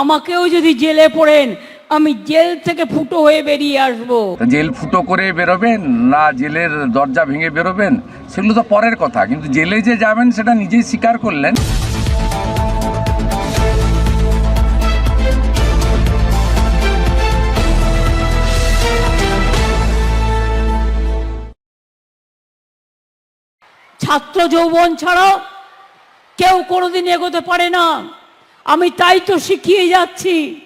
আমাকেও যদি জেলে পড়েন আমি জেল থেকে ফুটো হয়ে বেরিয়ে আসব। জেল ফুটো করে বেরোবেন? না জেলের দরজা ভেঙে বেরোবেন? সেগুলো তো পরের কথা কিন্তু জেলে যে যাবেন সেটা নিজেই স্বীকার করলেন। ছাত্র যৌবন ছাড়াও কেউ কোনোদিন এগোতে পারে না। আমি তাই তো শিখিয়ে যাচ্ছি।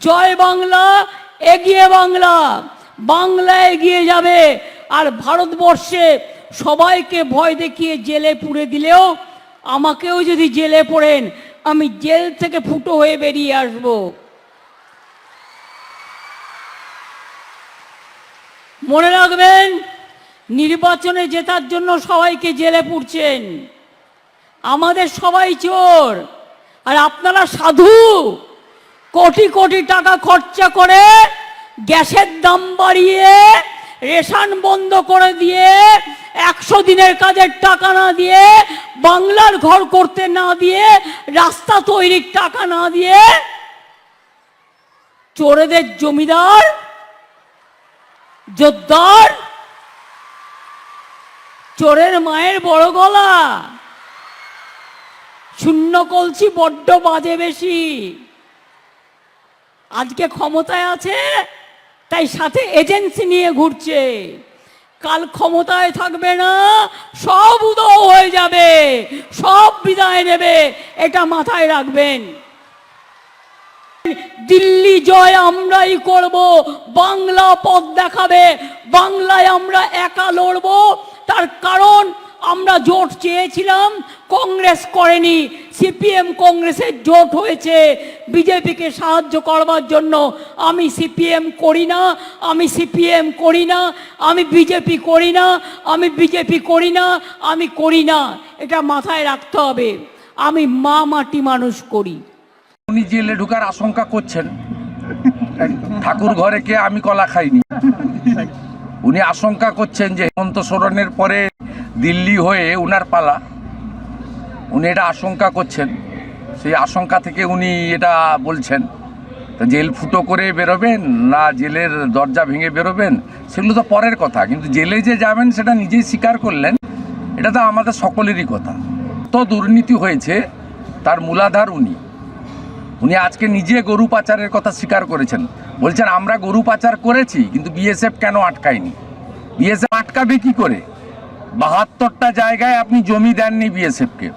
জয় বাংলা, এগিয়ে বাংলা। বাংলা এগিয়ে যাবে। আর ভারতবর্ষে সবাইকে ভয় দেখিয়ে জেলে পুড়ে দিলেও আমাকেও যদি জেলে পড়েন, আমি জেল থেকে ফুটো হয়ে বেরিয়ে আসব। মনে রাখবেন, নির্বাচনে জেতার জন্য সবাইকে জেলে পুড়ছেন। আমাদের সবাই চোর। আর আপনারা সাধু, কোটি কোটি টাকা খরচা করে গ্যাসের দাম বাড়িয়ে রেশন বন্ধ করে দিয়ে একশো দিনের কাজের টাকা না দিয়ে বাংলার ঘর করতে না দিয়ে রাস্তা তৈরির টাকা না দিয়ে চোরেদের জমিদার জোদ্দার চোরের মায়ের বড় গলা। শূন্য কলছি বড্ড বাজে বেশি। আজকে ক্ষমতায় আছে, তাই সাথে এজেন্সি নিয়ে ঘুরছে। কাল ক্ষমতায় থাকবে না, সব উদয় হয়ে যাবে, সব বিদায় নেবে, এটা মাথায় রাখবেন। দিল্লি জয় আমরাই করব, বাংলা পথ দেখাবে, বাংলায় আমরা একা লড়ব আমরা জোট চেয়েছিলাম, কংগ্রেস করেনি, সিপিএম কংগ্রেসের জোট হয়েছে, বিজেপিকে সাহায্য করবার জন্য। আমি সিপিএম করি না, আমি সিপিএম করি না, আমি বিজেপি করি না, আমি বিজেপি করি না, আমি করি না। এটা মাথায় রাখতে হবে। আমি মা মাটি মানুষ করি। উনি জেলে ঢুকার আশঙ্কা করছেন। ঠাকুর ঘরে কে আমি কলা খাইনি। উনি আশঙ্কা করছেন যে হেমন্ত সোরেনের পরে দিল্লি হয়ে উনার পালা। উনি এটা আশঙ্কা করছেন। সেই আশঙ্কা থেকে উনি এটা বলছেন। তা জেল ফুটো করে বেরোবেন না জেলের দরজা ভেঙে বেরোবেন? সেগুলো তো পরের কথা। কিন্তু জেলে যে যাবেন সেটা নিজেই স্বীকার করলেন। এটা তো আমাদের সকলেরই কথা। তো দুর্নীতি হয়েছে, তার মূলাধার উনি। উনি আজকে নিজে গরু পাচারের কথা স্বীকার করেছেন। বলছেন, আমরা গরু পাচার করেছি, কিন্তু বিএসএফ কেন আটকায়নি? বিএসএফ আটকাবে কি করে? বাহাত্তরটা জায়গায় আপনি জমি দেননি বিএসএফকে